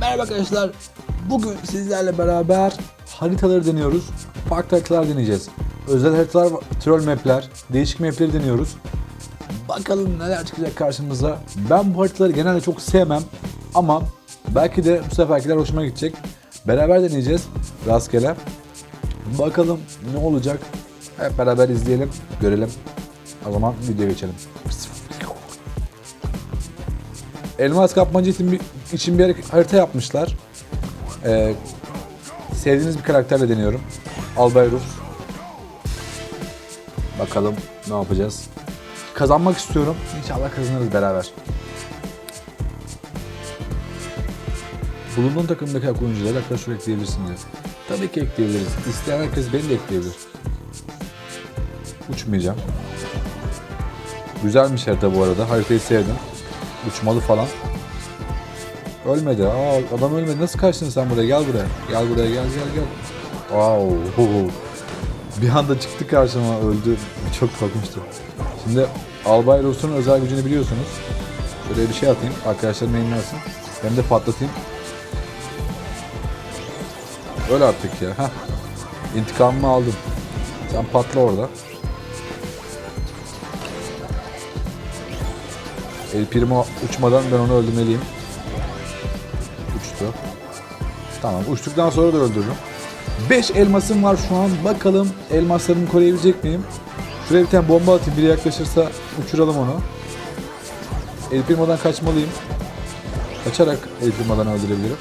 Merhaba arkadaşlar. Bugün sizlerle beraber haritaları deniyoruz. Farklı haritalar deneyeceğiz. Özel haritalar, troll mapler, değişik mapleri deniyoruz. Bakalım neler çıkacak karşımıza. Ben bu haritaları genelde çok sevmem ama belki de bu seferkiler hoşuma gidecek. Beraber deneyeceğiz rastgele. Bakalım ne olacak. Hep beraber izleyelim, görelim. O zaman videoya geçelim. Elmas kapmaca için bir, için bir harita yapmışlar. Ee, sevdiğiniz bir karakterle deniyorum. Albay Rus. Bakalım ne yapacağız. Kazanmak istiyorum. İnşallah kazanırız beraber. Bulunduğun takımdaki oyuncuları arkadaşlar ekleyebilirsin diyor. Tabii ki ekleyebiliriz. İsteyen herkes beni de ekleyebilir. Uçmayacağım. Güzelmiş harita bu arada. Haritayı sevdim. Uçmalı falan. Ölmedi. Aa, adam ölmedi. Nasıl kaçtın sen buraya? Gel buraya. Gel buraya. Gel gel gel. Wow. Bir anda çıktı karşıma öldü. Çok korkunçtu. Şimdi Albay Rus'un özel gücünü biliyorsunuz. Şöyle bir şey atayım. Arkadaşlarım yayınlarsın. Hem de patlatayım. Öyle artık ya. Heh. İntikamımı aldım. Sen patla orada. El Primo uçmadan ben onu öldürmeliyim. Uçtu. Tamam uçtuktan sonra da öldürürüm. 5 elmasım var şu an. Bakalım elmaslarımı koruyabilecek miyim? Şuraya bir tane bomba atayım. Biri yaklaşırsa uçuralım onu. El Primo'dan kaçmalıyım. Kaçarak El Primo'dan öldürebilirim.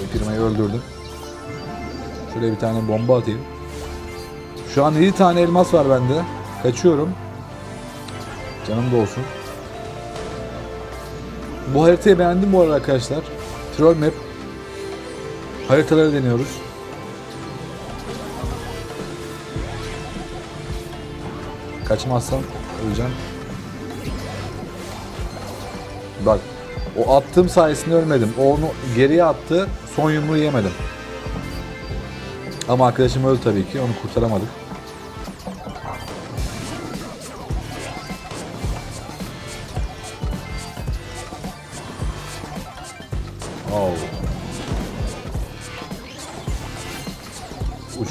El Primo'yu öldürdüm. Şuraya bir tane bomba atayım. Şu an 7 tane elmas var bende. Kaçıyorum. Canım da olsun. Bu haritayı beğendim bu arada arkadaşlar. Troll Map. Haritaları deniyoruz. Kaçmazsam öleceğim. Bak. O attığım sayesinde ölmedim. O onu geriye attı. Son yumruğu yemedim. Ama arkadaşım öldü tabii ki. Onu kurtaramadık.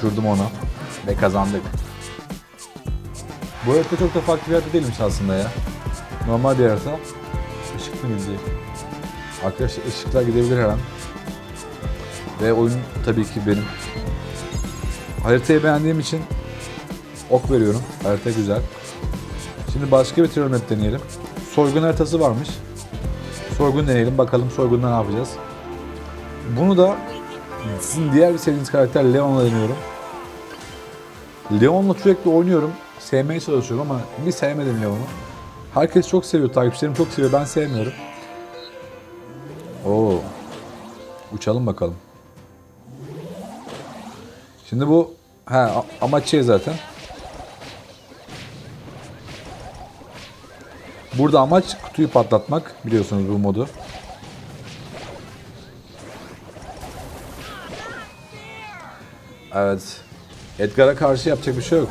Uçurdum onu ve kazandık. Bu harita çok da farklı bir harita değilmiş aslında ya. Normal bir harita. Işık mı gidecek? Arkadaşlar ışıklar gidebilir her an. Ve oyun tabii ki benim. Haritayı beğendiğim için ok veriyorum. Harita güzel. Şimdi başka bir troll map deneyelim. Soygun haritası varmış. Soygun deneyelim bakalım soygunda ne yapacağız. Bunu da sizin diğer bir sevdiğiniz karakter Leon'la deniyorum. Leon'la sürekli oynuyorum. Sevmeye çalışıyorum ama bir sevmedim Leon'u. Herkes çok seviyor, takipçilerim çok seviyor. Ben sevmiyorum. Oo. Uçalım bakalım. Şimdi bu ha amaç şey zaten. Burada amaç kutuyu patlatmak biliyorsunuz bu modu. Evet. Edgar'a karşı yapacak bir şey yok.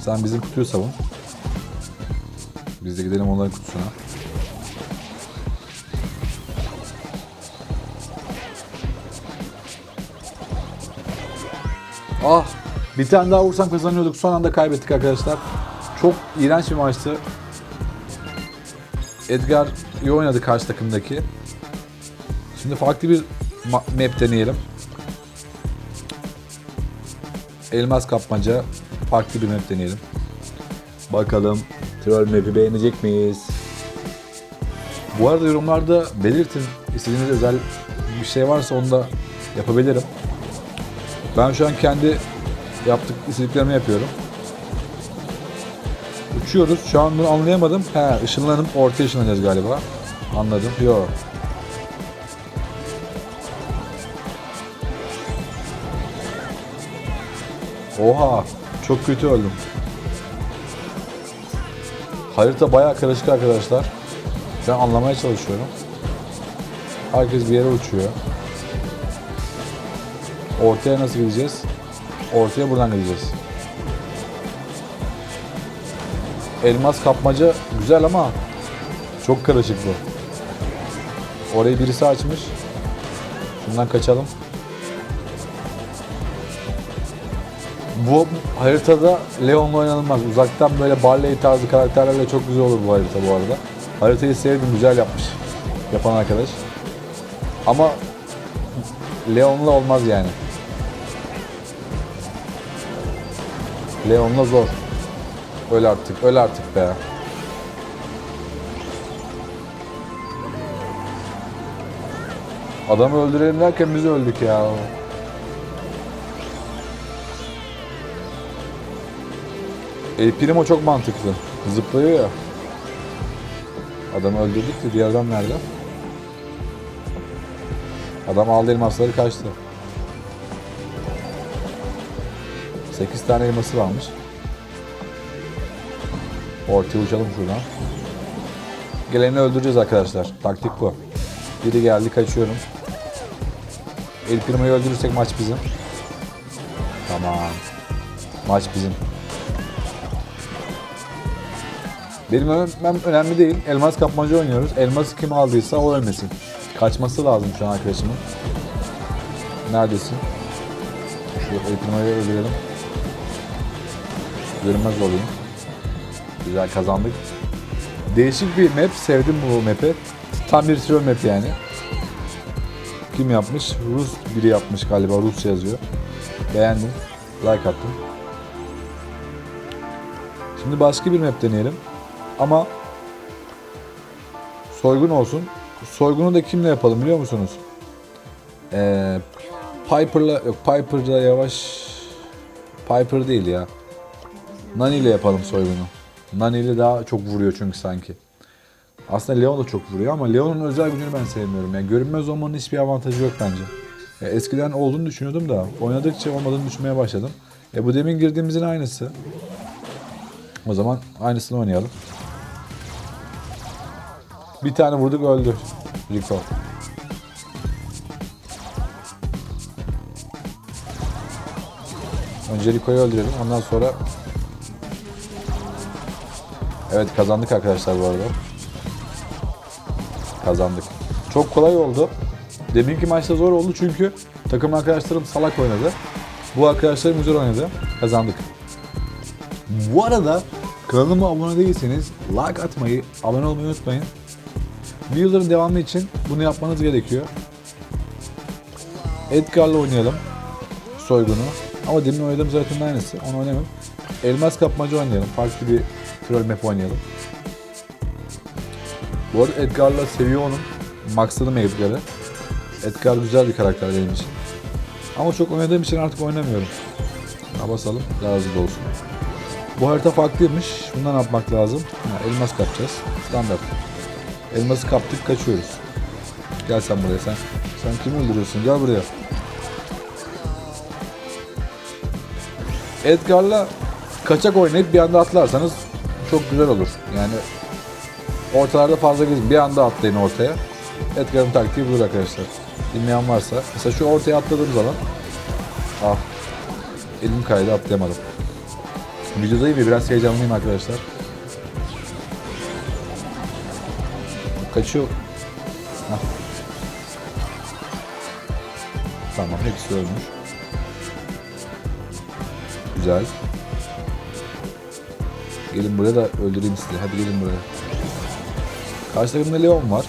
Sen bizim kutuyu savun. Biz de gidelim onların kutusuna. Ah! Bir tane daha vursam kazanıyorduk. Son anda kaybettik arkadaşlar. Çok iğrenç bir maçtı. Edgar iyi oynadı karşı takımdaki. Şimdi farklı bir ma- map deneyelim. Elmas kapmaca farklı bir map deneyelim. Bakalım troll map'i beğenecek miyiz? Bu arada yorumlarda belirtin. İstediğiniz özel bir şey varsa onu da yapabilirim. Ben şu an kendi yaptık istediklerimi yapıyorum. Uçuyoruz. Şu an bunu anlayamadım. He, ışınlanıp ortaya ışınlanacağız galiba. Anladım. Yo. Oha. Çok kötü öldüm. Harita bayağı karışık arkadaşlar. Ben anlamaya çalışıyorum. Herkes bir yere uçuyor. Ortaya nasıl gideceğiz? Ortaya buradan gideceğiz. Elmas kapmaca güzel ama Çok karışık bu. Orayı birisi açmış. Şundan kaçalım. Bu haritada Leon'la oynanılmaz. Uzaktan böyle Barley tarzı karakterlerle çok güzel olur bu harita bu arada. Haritayı sevdim, güzel yapmış. Yapan arkadaş. Ama Leon'la olmaz yani. Leon'la zor. Öl artık, öl artık be. Adamı öldürelim derken biz öldük ya. El Primo çok mantıklı. Zıplıyor ya. Adamı öldürdük de diğer adam nerede? Adam aldı elmasları kaçtı. 8 tane elması varmış. Ortaya uçalım şuradan. Geleni öldüreceğiz arkadaşlar. Taktik bu. Biri geldi kaçıyorum. El Primo'yu öldürürsek maç bizim. Tamam. Maç bizim. Benim ölmem önemli değil. Elmas kapmaca oynuyoruz. Elması kim aldıysa o ölmesin. Kaçması lazım şu an arkadaşımın. Neredesin? Şu Primo'yu öldürelim. Görünmez olayım. Güzel kazandık. Değişik bir map. Sevdim bu map'i. Tam bir troll map yani. Kim yapmış? Rus biri yapmış galiba. Rusça yazıyor. Beğendim. Like attım. Şimdi başka bir map deneyelim. Ama soygun olsun. Soygunu da kimle yapalım biliyor musunuz? Ee, Piper'la yok Piper'la yavaş Piper değil ya. Nani ile yapalım soygunu. Nani ile daha çok vuruyor çünkü sanki. Aslında Leon da çok vuruyor ama Leon'un özel gücünü ben sevmiyorum. Yani görünmez olmanın hiçbir avantajı yok bence. Ya eskiden olduğunu düşünüyordum da oynadıkça olmadığını düşünmeye başladım. E bu demin girdiğimizin aynısı. O zaman aynısını oynayalım. Bir tane vurduk öldü. Rico. Önce Rico'yu öldürelim. Ondan sonra Evet kazandık arkadaşlar bu arada. Kazandık. Çok kolay oldu. Deminki maçta zor oldu çünkü takım arkadaşlarım salak oynadı. Bu arkadaşlarım güzel oynadı. Kazandık. Bu arada kanalıma abone değilseniz like atmayı, abone olmayı unutmayın. Videoların devamı için bunu yapmanız gerekiyor. Edgar'la oynayalım. Soygunu. Ama demin oynadığım zaten aynısı. Onu oynamam. Elmas kapmaca oynayalım. Farklı bir troll map oynayalım. Bu arada Edgar'la seviyor onun. Maxladım Edgar'ı. Edgar güzel bir karakter benim için. Ama çok oynadığım için artık oynamıyorum. Ha basalım. Hızlı olsun. Bu harita farklıymış. Bundan yapmak lazım? Ha, elmas kapacağız. Standart. Elması kaptık kaçıyoruz. Gel sen buraya sen. Sen kimi öldürüyorsun? Gel buraya. Edgar'la kaçak oynayıp bir anda atlarsanız çok güzel olur. Yani ortalarda fazla gezin. Bir anda atlayın ortaya. Edgar'ın taktiği budur arkadaşlar. Bilmeyen varsa. Mesela şu ortaya atladığım zaman ah elim kaydı atlayamadım. Videodayım ya biraz heyecanlıyım arkadaşlar. Kaçıyor. Hah. Tamam hepsi ölmüş. Güzel. Gelin buraya da öldüreyim sizi. Hadi gelin buraya. Karşı takımda Leon var.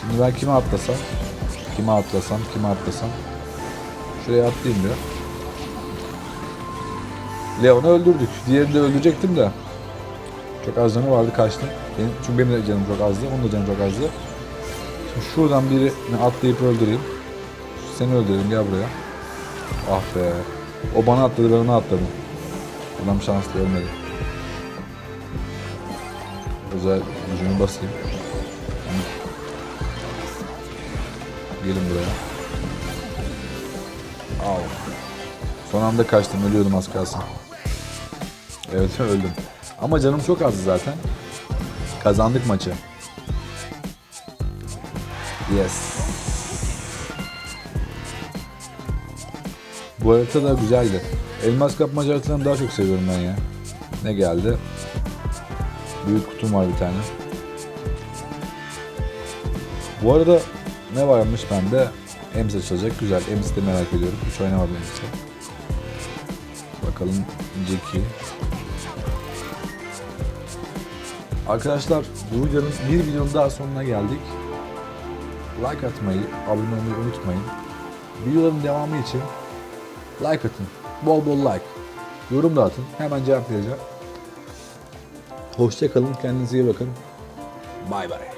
Şimdi ben kime atlasam? Kime atlasam? Kime atlasam? Şuraya atlayayım diyor. Leon'u öldürdük. Diğerini de öldürecektim de. Çok az canı vardı kaçtım. Benim, çünkü benim de canım çok azdı. Onun da canı çok azdı. Şimdi şuradan birini atlayıp öldüreyim. Seni öldürelim gel buraya. Ah be. O bana atladı ben ona atladım. Adam şanslı ölmedi. Özel gücümü basayım. Gelin buraya. Al. Son anda kaçtım ölüyordum az kalsın. Evet öldüm. Ama canım çok azdı zaten. Kazandık maçı. Yes. Bu harita da güzeldi. Elmas kapmaca haritalarını daha çok seviyorum ben ya. Ne geldi? Büyük kutum var bir tane. Bu arada ne varmış bende? Ems açılacak. Güzel. Ems'i de merak ediyorum. Hiç oynamadım Ems'i. Bakalım Jackie. Arkadaşlar bu videonun bir videonun daha sonuna geldik. Like atmayı, abone olmayı unutmayın. Videoların devamı için like atın. Bol bol like. Yorum da atın. Hemen cevap vereceğim. Hoşçakalın. Kendinize iyi bakın. Bay bay.